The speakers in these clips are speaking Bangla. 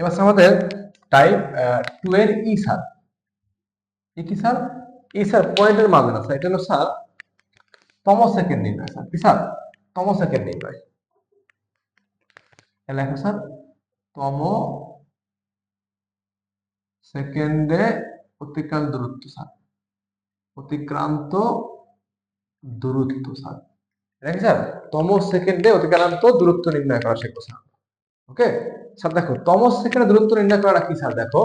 এবার আমাদের টাইপ টু এর ই স্যার ই কি স্যার ই স্যার পয়েন্টের মাঝে না স্যার এটা হলো স্যার তম সেকেন্ড নির্ণয় স্যার কি স্যার তম সেকেন্ড নির্ণয়। এ লেখো স্যার তম সেকেন্ডে অতিক্রান্ত দূরত্ব স্যার অতিক্রান্ত দূরত্ব স্যার স্যার তম সেকেন্ডে অতিক্রান্ত দূরত্ব নির্ণয় করা শিখব স্যার ওকে স্যার, দেখো তম সেকেন্ডে দূরত্ব নির্ণয় করাটা কি স্যার, দেখো?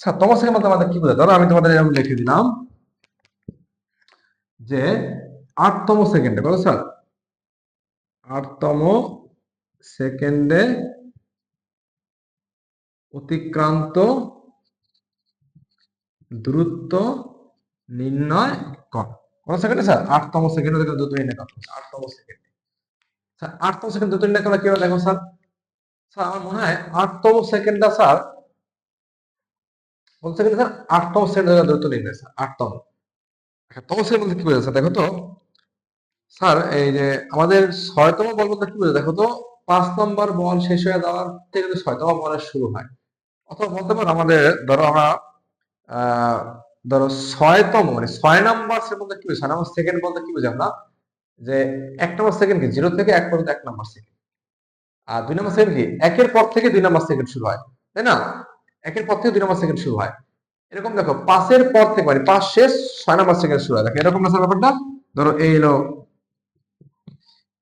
স্যার তম সেকেন্ড আমাদের কি বোঝায়? ধরো, আমি তোমাদের এরকম লিখে দিলাম যে আটতম সেকেন্ডে, কত স্যার? আটতম সেকেন্ডে অতিক্রান্ত দূরত্ব নির্ণয় কর। কোন সেকেন্ডে স্যার? আটতম সেকেন্ডে দূরত্ব নির্ণয় কর। আটতম সেকেন্ডে। স্যার, আটতম সেকেন্ড দূরত্ব নির্ণয় করা কীভাবে দেখো, স্যার স্যার মনে হয় আটতম সেকেন্ডটা স্যার। স্যার আটতম স্যার আটতম। আচ্ছা, তম সেকেন্ড বলতে কি দেখো তো। স্যার এই যে আমাদের ছয়তম বল বলতে কি দেখো তো পাঁচ নম্বর বল শেষ হয়ে যাওয়ার থেকে ছয়তম বলের শুরু হয় অথবা বলতে পারো আমাদের ধরো আমরা ধরো ছয়তম মানে ছয় নম্বর মধ্যে কি বোঝায়? ছয় নম্বর সেকেন্ড বলতে কি বোঝায় আমরা? যে এক নম্বর সেকেন্ড কি জিরো থেকে এক পর্যন্ত এক নম্বর সেকেন্ড আর দুই নম্বর সেকেন্ড কি? একের পর থেকে দুই নম্বর সেকেন্ড শুরু হয়, তাই না? একের পর থেকে দুই নম্বর সেকেন্ড শুরু হয়। এরকম দেখো, পাঁচের পর থেকে মানে পাঁচ শেষ, ছয় নম্বর সেকেন্ড শুরু হয়। দেখো, এরকম না ব্যাপারটা? ধরো, এই এলো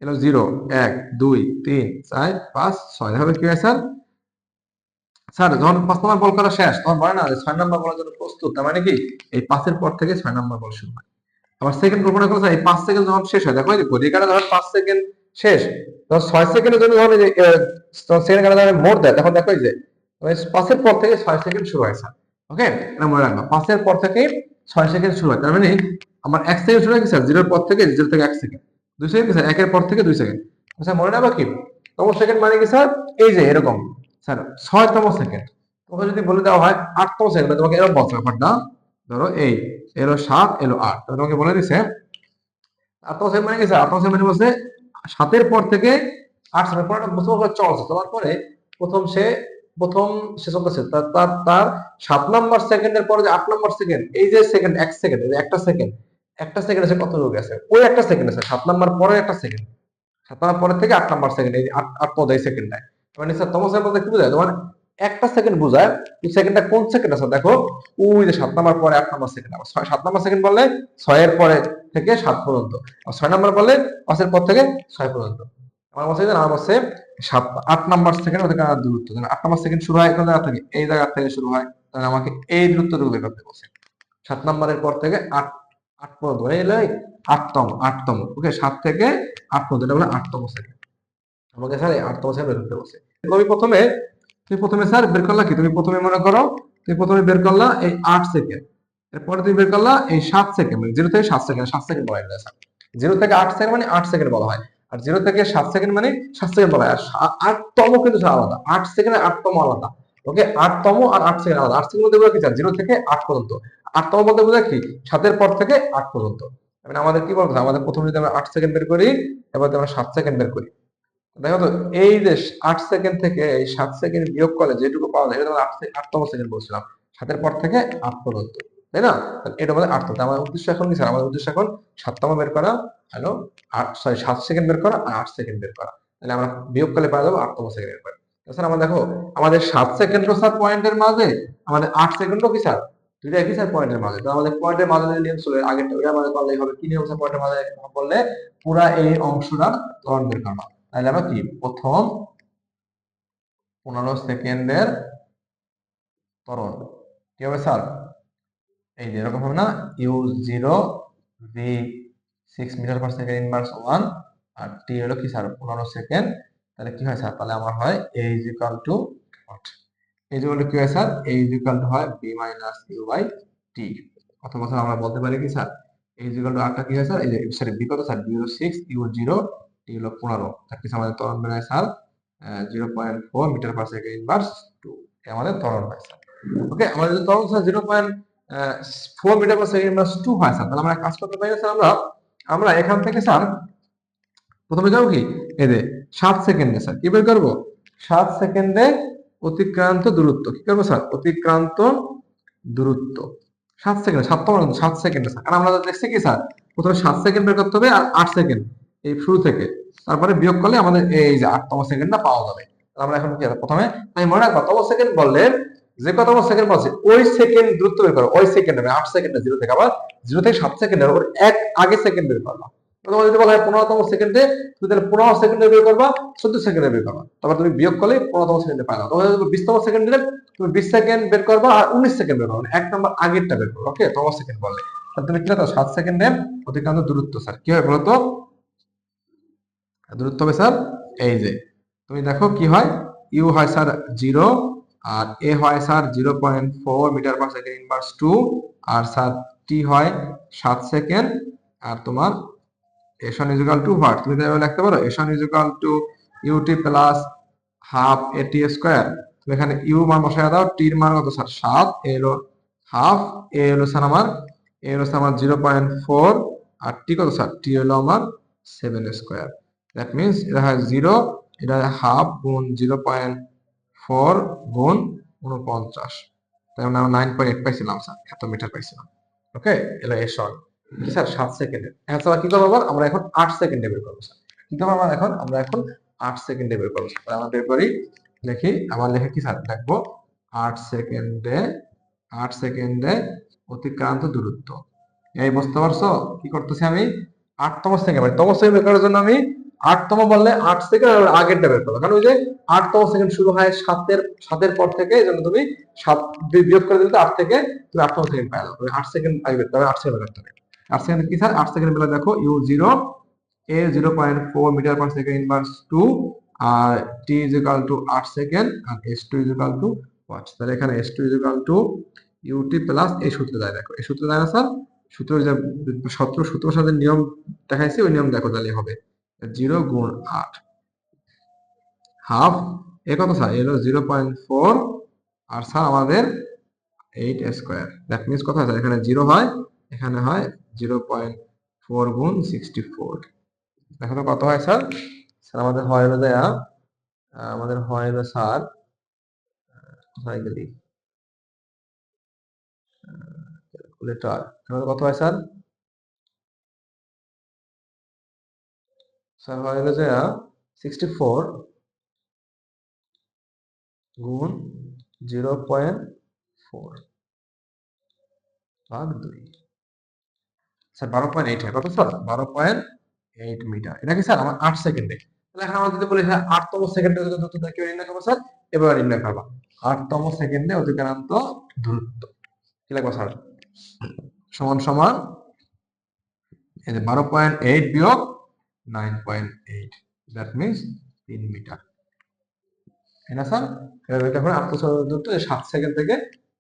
এলো জিরো, এক, দুই, তিন, চার, পাঁচ, ছয়। দেখো কি হয়, স্যার? স্যার, যখন পাঁচ নম্বর বল করা শেষ, তখন বলে না ছয় নম্বর বলার জন্য প্রস্তুত। তার মানে কি? এই পাঁচের পর থেকে ছয় নম্বর বল শুরু হয়। আবার সেকেন্ড কল্পনা করো এই পাঁচ সেকেন্ড যখন শেষ হয়, দেখো এই যে ঘড়ির কাঁটা যখন পাঁচ সেকেন্ড শেষ। তখন ছয় সেকেন্ডের জন্য যে সেকেন্ড কাঁটা যখন মোড় দেয়, তখন দেখো যে পাঁচের পর থেকে ছয় সেকেন্ড শুরু হয় স্যার ওকে? এটা মনে রাখব। পাঁচের পর থেকে ছয় সেকেন্ড শুরু হয়, তার মানে আমার এক সেকেন্ড শুরু হয় স্যার জিরোর পর থেকে জিরো থেকে এক সেকেন্ড, দুই সেকেন্ড স্যার একের পর থেকে দুই সেকেন্ড। স্যার মনে রাখব কি? তম সেকেন্ড মানে কি স্যার? এই যে, এরকম। স্যার ছয়তম সেকেন্ড। তোমাকে যদি বলে দেওয়া হয় আটতম সেকেন্ড তোমাকে এরকম বলতে ব্যাপারটা। ধরো এই, এলো সাত, এলো আট তোমাকে বলে দিছে, আটতম সেকেন্ড মানে কি স্যার? আটতম সেকেন্ড মানে বলছে সাতের পর থেকে আট সেকেন্ড পর বুঝতে পারবে চলছে। চলার পরে প্রথম সে প্রথম সে চলতেছে তার তার সাত নাম্বার সেকেন্ডের পরে যে আট নাম্বার সেকেন্ড এই যে সেকেন্ড এক সেকেন্ড একটা সেকেন্ড একটা সেকেন্ড আছে কত রোগ আছে? ওই একটা সেকেন্ড আছে সাত নাম্বার পরে একটা সেকেন্ড সাত নাম্বার পরে থেকে আট নাম্বার সেকেন্ড এই আট আট পদ এই সেকেন্ডটায় মানে স্যার তোমার সেকেন্ড বলতে কি বোঝায়? তোমার একটা সেকেন্ড বোঝায় এই সেকেন্ডটা কোন সেকেন্ড আছে? দেখো, ওই যে সাত নাম্বার পরে আট নাম্বার সেকেন্ড আবার সাত নাম্বার সেকেন্ড বললে ছয়ের পরে থেকে সাত পর্যন্ত। ছয় নাম্বার বললে পাঁচের পর থেকে ছয় পর্যন্ত। আমার যে আমার বলছে সাত, আট নাম্বার সেকেন্ড ওদের দূরত্ব। আট নাম্বার সেকেন্ড শুরু হয় কোন থেকে? এই জায়গা থেকে শুরু হয়। তাহলে আমাকে এই দূরত্বটুকু বের করতে বলছে। সাত নাম্বারের পর থেকে আট আট পর্যন্ত। এলো আটতম আটতম। ওকে, সাত থেকে আট পর্যন্ত। এটা বলে আটতম সেকেন্ড। আমাকে স্যার এই আটতম সেকেন্ড বের করতে বলছে। তুমি প্রথমে তুমি প্রথমে স্যার বের করলা কি? তুমি প্রথমে মনে করো, তুমি প্রথমে বের করলা এই আট সেকেন্ড। এরপরে তুমি বের করলা এই সাত সেকেন্ড মানে জিরো থেকে সাত সেকেন্ড সাত সেকেন্ড বলা যায় জিরো থেকে আট সেকেন্ড মানে আট সেকেন্ড বলা হয়। আর জিরো থেকে সাত সেকেন্ড মানে সাত সেকেন্ড বলা হয়। আর আটতম কিন্তু আলাদা। আট সেকেন্ড আটতম আলাদা। ওকে আটতম আর আট সেকেন্ড আলাদা। আট সেকেন্ড বলতে বোঝায় কি জিরো থেকে আট পর্যন্ত। আটতম বলতে বোঝায় কি, সাতের পর থেকে আট পর্যন্ত। মানে আমাদের কি বলতো? আমাদের প্রথমে যদি আমরা আট সেকেন্ড বের করি এবার আমরা সাত সেকেন্ড বের করি। দেখো তো? এই যে আট সেকেন্ড থেকে এই সাত সেকেন্ড বিয়োগ করলে যেটুকু পাওয়া যায় এটা আটতম সেকেন্ড বলছিলাম। সাতের পর থেকে আট পর্যন্ত। তাই না? এটা আমাদের আটতম। আমার উদ্দেশ্য এখন কি আমাদের উদ্দেশ্য এখন সাততম বের করা, হ্যালো? আট সরি সাত সেকেন্ড বের করা আর আট সেকেন্ড বের করা। তাহলে আমরা বিয়োগ করলে পাওয়া যাব আটতম সেকেন্ড বের করা আমরা দেখো, আমাদের সাত সেকেন্ডও স্যার পয়েন্টের মাঝে, আমাদের আট সেকেন্ডও কি স্যার? দুইটা স্যার পয়েন্টের মাঝে? তো আমাদের পয়েন্টের মাঝে যে নিয়ম এর আগেরটা ওটা আমাদের হবে। কি নিয়ম স্যার পয়েন্টের মাঝে? বললে পুরা এই অংশটা ত্বরণ বের করা। তাহলে আমরা কি? প্রথম পনেরো সেকেন্ডের ত্বরণ কি হবে স্যার? এই যে এরকম হবে না u zero v six metre per second inverse one আর টি হলো কি স্যার পনেরো সেকেন্ড তাহলে কি হয় স্যার তাহলে আমার হয় এ ইজ ইকাল টু এই যে কি হয় sir a is equal to হয় b minus u by t অথবা স্যার আমরা বলতে পারি কি sir a is equal to আটটা কি হয় স্যার এই যে সরি বি কত sir zero six u zero t হলো পনেরো। তার কিছু আমাদের ত্বরণ বেরোয় sir zero point four metre per second inverse two আমাদের ত্বরণ হয় স্যার ওকে আমাদের যদি ত্বরণ sir zero point four metre per second inverse two হয় স্যার তাহলে আমরা কাজ করতে পারি স্যার আমরা আমরা এখান থেকে স্যার প্রথমে যাব কি? যে, সাত সেকেন্ডে স্যার কি বের করব? সাত সেকেন্ডে অতিক্রান্ত দূরত্ব। কি করব স্যার অতিক্রান্ত দূরত্ব। সাত সেকেন্ড সাত নম্বর সাত সেকেন্ডে স্যার কারণ আমরা দেখছি কি স্যার প্রথমে সাত সেকেন্ড বের করতে হবে আর আট সেকেন্ড এই শুরু থেকে। তারপরে বিয়োগ করলে আমাদের এই যে আটতম সেকেন্ডটা পাওয়া যাবে। আমরা এখন কি প্রথমে আমি মনে রাখব, তম সেকেন্ড বললে যে কতম সেকেন্ড বলছে, ওই সেকেন্ড দূরত্ব বের করো, ওই সেকেন্ড হবে আট সেকেন্ডে জিরো থেকে আবার জিরো থেকে সাত সেকেন্ডের ওর এক আগে সেকেন্ড বের করবা। তোমার যদি বলা হয় পনেরোতম সেকেন্ডে তুমি তাহলে পনেরো সেকেন্ডে বের করবা, চোদ্দ সেকেন্ডে বের করবা। তারপর তুমি বিয়োগ করলে পনেরোতম সেকেন্ডে পাই না তোমার যদি বিশতম সেকেন্ড দিলে, তুমি বিশ সেকেন্ড বের করবা আর উনিশ সেকেন্ড বের করবা মানে এক নম্বর আগেরটা বের করবা ওকে তোমার সেকেন্ড বললে তাহলে তুমি কি তো সাত সেকেন্ডে অতিক্রান্ত দূরত্ব স্যার কি হয় বলতো? দূরত্ব হবে স্যার এই যে, তুমি দেখো কি হয় ইউ হয় স্যার জিরো আর এ হয় sir zero point four metre per second inverse two আর স্যার টি হয় সাত সেকেন্ড আর তোমার এশন ইজুকাল টু হোয়াট তুমি তাহলে লিখতে পারো s n is equal to u t plus half a t square তুমি এখানে ইউ মান বসায় দাও টির মান কত স্যার? সাত এ হলো হাফ এ হলো স্যার আমার এ হলো স্যার আমার জিরো পয়েন্ট ফোর আর টি কত স্যার? টি হলো আমার সেভেন স্কোয়ার দ্যাট মিনস এটা হয় জিরো এটা হাফ গুণ জিরো পয়েন্ট ফোর গুণ উনপঞ্চাশ তাই আমরা নাইন পয়েন্ট এইট পাইছিলাম স্যার এত মিটার পাইছিলাম। ওকে এলো এশন স্যার সাত সেকেন্ডের অ্যান্সার কি করব আবার? আমরা এখন আট সেকেন্ডে বের করব স্যার কি করব আমরা এখন? আমরা এখন আট সেকেন্ডে বের করব স্যার আমরা বের করি, লিখি আমার লেখে কি স্যার লিখব? আট সেকেন্ডে আট সেকেন্ডে অতিক্রান্ত দূরত্ব। এই বুঝতে পারছ? কি করতেছি আমি? আটতম সেকেন্ড মানে তম সেকেন্ড বের করার জন্য আমি আটতম বললে আট সেকেন্ড আর আগেরটা বের কারণ ওই যে আটতম সেকেন্ড শুরু হয় সাতের সাতের পর থেকে জন্য তুমি সাত বিয়োগ করে দিলে আট থেকে তুমি আটতম সেকেন্ড পাই যাবে আট সেকেন্ড বের করতে আট সেকেন্ড বের আট সেকেন্ড কি স্যার? আট সেকেন্ড বেলা দেখো u zero, a zero point four metre per second inverse two, R T is equal to আট second, R s two is equal to what. তাহলে এখানে s two is equal to u t plus এই সূত্রে দেয় দেখো, এই সূত্রে দেয় না স্যার? সূত্র যে সত্র সূত্র সাথে নিয়ম দেখাইছি, ওই নিয়ম দেখো তাহলে হবে। জিরো গুণ আট। হাফ এ কত স্যার এলো জিরো পয়েন্ট ফোর আর স্যার আমাদের এইট স্কোয়ার দ্যাট মিনস কত স্যার এখানে জিরো হয়, এখানে হয় জিরো পয়েন্ট ফোর গুণ সিক্সটি ফোর দেখো তো কত হয় স্যার স্যার আমাদের হয় হলো দেয়া আমাদের হয় হলো স্যার কোথায় গেলি। ক্যালকুলেটর কত হয় স্যার স্যার হয় যে সিক্সটি ফোর গুণ জিরো পয়েন্ট ফোর ভাগ দুই। স্যার, বারো পয়েন্ট এইট কত স্যার? বারো পয়েন্ট এইট মিটার। এটা কি স্যার? আমার আট সেকেন্ডে তাহলে এখন যদি বলি হ্যাঁ আটতম সেকেন্ডে করব স্যার? এবার নির্ণয় করবা। আটতম সেকেন্ডে অতিক্রান্ত দূরত্ব। কি স্যার? সমান সমান এই বারো পয়েন্ট এইট বিয়োগ nine point eight that means তিন মিটার। তাই না, স্যার? এবার এটা করে আটশো দূরত্ব এই সাত সেকেন্ড থেকে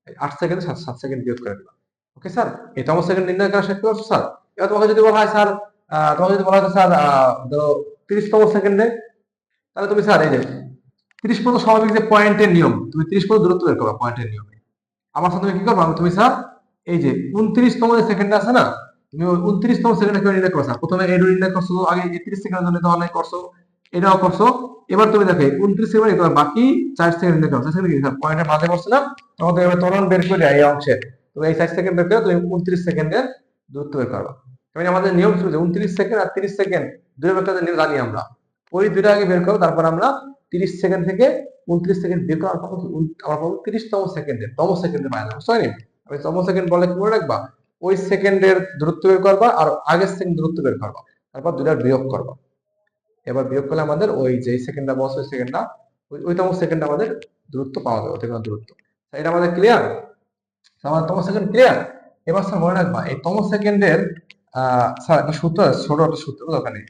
এই আট সেকেন্ড সাত সাত সেকেন্ড বিয়োগ করে দিলাম। Okay sir? এটা আমার সেকেন্ড নির্ণয় করা শেষ করছ স্যার। এবার তোমাকে যদি বলা হয়, স্যার তোমাকে যদি বলা হয়, স্যার ধরো তিরিশতম সেকেন্ডে তাহলে তুমি, স্যার, এই যে তিরিশ পর্যন্ত স্বাভাবিক যে পয়েন্টের নিয়ম, তুমি তিরিশ পর্যন্ত দূরত্ব বের করবা পয়েন্টের নিয়মে। আমার সাথে তুমি কি করবা? তুমি, স্যার, এই যে উনত্রিশতম যে সেকেন্ড আছে না তুমি উনত্রিশতম সেকেন্ডে কেউ নির্ণয় করছ প্রথমে এডু নির্ণয় করছ, আগে একত্রিশ সেকেন্ডের জন্য তো করছ, এটাও করছ। এবার তুমি দেখো উনত্রিশ সেকেন্ড তোমার বাকি চার সেকেন্ড নির্ণয় করছ সেখানে কি? পয়েন্টের মাঝে করছ না, তখন তুমি এবার ত্বরণ বের করে এই অংশের তুমি এই চার সেকেন্ড বের করে তুমি উনত্রিশ সেকেন্ডের দূরত্ব বের করবা। মানে আমাদের নিয়ম ছিল যে উনত্রিশ সেকেন্ড আর তিরিশ সেকেন্ড, দুই একটা নিয়ম জানি আমরা। ওই দুইটা আগে বের করো, তারপর আমরা তিরিশ সেকেন্ড থেকে উনত্রিশ সেকেন্ড বের করার পর আমরা পাবো তিরিশতম সেকেন্ডে, তম সেকেন্ডে পাই না বুঝতে আমি তম সেকেন্ড বলে কি মনে রাখবা? ওই সেকেন্ডের দূরত্ব বের করবা আর আগের সেকেন্ড দূরত্ব বের করবা। তারপর দুটার বিয়োগ করবা। এবার বিয়োগ করলে আমাদের ওই যে সেকেন্ডটা বস ওই সেকেন্ডটা ওই ওইতম সেকেন্ড আমাদের দূরত্ব পাওয়া যাবে, অতিক্রম দূরত্ব। এটা আমাদের ক্লিয়ার আমার তম সেকেন্ড ক্লিয়ার এবার স্যার মনে রাখবা, এই তম সেকেন্ডের স্যার একটা সূত্র আছে, ছোট একটা সূত্র ওখানে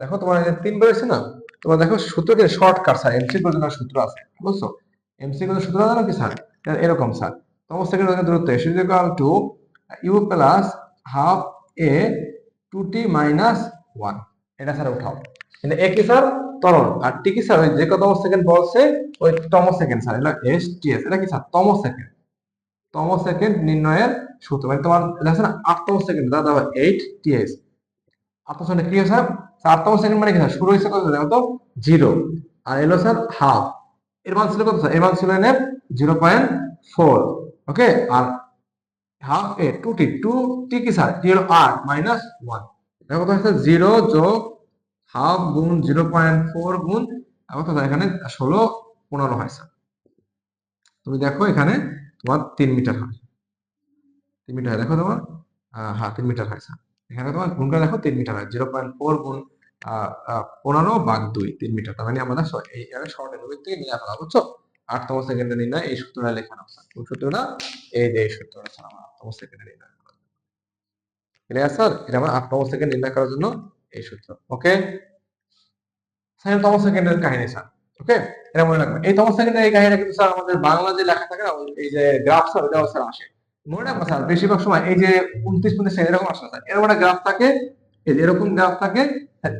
দেখো তোমার তিন বেরোচ্ছে না? তোমার দেখো সূত্রটি শর্টকাট স্যার এমসি পর্যন্ত সূত্র আছে, বুঝছ? এমসি পর্যন্ত সূত্র জানো কি স্যার এরকম স্যার তম সেকেন্ড দূরত্ব s two u plus half a two t minus one এটা স্যার উঠাও। কিন্তু এ কি স্যার তরল। আর টি কি স্যার ওই যে কত সেকেন্ড বলছে, ওই তম সেকেন্ড স্যার এটা এস টি এস এটা কি স্যার তম সেকেন্ড তম সেকেন্ড নির্ণয়ের সূত্র। মানে তোমার লেখা না আটতম সেকেন্ড দাদা এইট টি এস আটতম সেকেন্ড কি স্যার আটতম সেকেন্ড মানে কি স্যার শুরু হয়েছে কত? দেখো তো জিরো আর এলো স্যার হাফ এর মান ছিল কত স্যার এর মান ছিল zero point four okay R half a two t two t কি স্যার হলো আট মাইনাস ওয়ান দেখো কত হচ্ছে জিরো যোগ হাফ গুণ জিরো পয়েন্ট ফোর গুণ আর কত এখানে ষোলো পনেরো হয় স্যার তুমি দেখো এখানে তোমার তিন মিটার হয়। তিন মিটার হয়, দেখো তোমার হ্যাঁ তিন মিটার হয় স্যার এখানে তোমার গুণটা দেখো তিন মিটার হয় জিরো পয়েন্ট ফোর গুণ পনেরো বাঘ দুই, তিন মিটার। তার মানে আমরা শর্টের নবীর থেকে নিয়ে আসা, বুঝছ? আটতম সেকেন্ডে নির্ণয়, এই সূত্রটা লেখানো সূত্রটা? এই যে এই সূত্রটা আমার আটতম সেকেন্ডে নির্ণয় ক্লিয়ার স্যার এটা আমার আটতম সেকেন্ড নির্ণয় করার জন্য এই সূত্র ওকে সেকেন্ডের কাহিনী স্যার ওকে এটা মনে রাখবেন। এই তম সেকেন্ডের এই কাহিনীটা কিন্তু স্যার আমাদের বাংলা যে লেখা থাকে না এই যে গ্রাফ স্যার ওটাও স্যার আসে। মনে রাখবেন স্যার বেশিরভাগ সময় এই যে উনত্রিশ মিনিট এরকম আসে না এরকম একটা গ্রাফ থাকে, এই যে এরকম গ্রাফ থাকে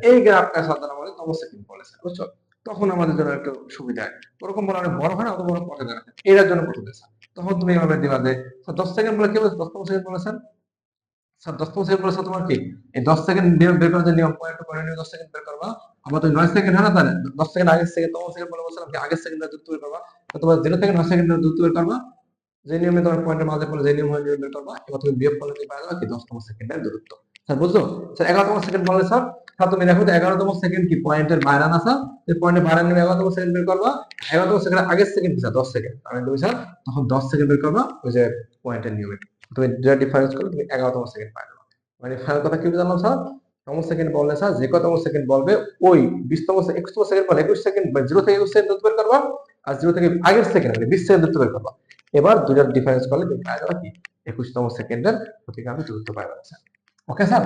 এই গ্রাফটা আমাদের তম সেকেন্ড বলে স্যার বুঝছ? তখন আমাদের জন্য একটু সুবিধা। হয় ওরকম বলে অনেক বড় হয় না অত বড় পথে যায় এটার জন্য কঠিন স্যার তখন তুমি এভাবে দিবা যে দশ সেকেন্ড বলে কি বলে? দশতম সেকেন্ড বলে স্যার সেকেন্ড তোমার কি? এই দশ সেকেন্ড বের করার নিয়ম পয়েন্ট নিয়ে দশ সেকেন্ড বের করবা। আমার তো নয় সেকেন্ড না তাহলে। দশ সেকেন্ড আগের সেকেন্ড সেকেন্ড বলে বলছিলাম আগের সেকেন্ড করবা। তোমার জিরো থেকে নয় সেকেন্ড করবা। যে নিয়মে তোমার পয়েন্টের মাঝে যে নিয়ম হয়, নিয়ম বের করবা। এবার তুমি পাওয়া যাবে? কি দশতম সেকেন্ডের দূরত্ব। স্যার, বুঝছ? স্যার এগারোতম সেকেন্ড বলে স্যার তুমি দেখো এগারোতম সেকেন্ড কি পয়েন্টের বাইরে এই পয়েন্টের বাইরে নিয়ে এগারোতম সেকেন্ড বের করবা। এগারোতম সেকেন্ড আগের সেকেন্ড কি দশ সেকেন্ড আমি তখন দশ সেকেন্ড বের করবা ওই যে পয়েন্টের নিয়মে। তুমি যেটা ডিফারেন্স করলে তুমি এগারোতম সেকেন্ড পাই মানে কথা কি জানলাম স্যার? তম সেকেন্ড বললে স্যার, যে কতম সেকেন্ড বলবে, ওই বিশতম একুশতম সেকেন্ড বলে একুশ সেকেন্ড জিরো থেকে একুশ সেকেন্ড দূরত্ব বের করবা, আর জিরো থেকে আগের সেকেন্ড মানে বিশ সেকেন্ড দূরত্ব বের করবা। এবার দুটার ডিফারেন্স করলে তুমি পাই যাবে কি? একুশতম সেকেন্ডের প্রতিগামী দূরত্ব স্যার। Okay sir?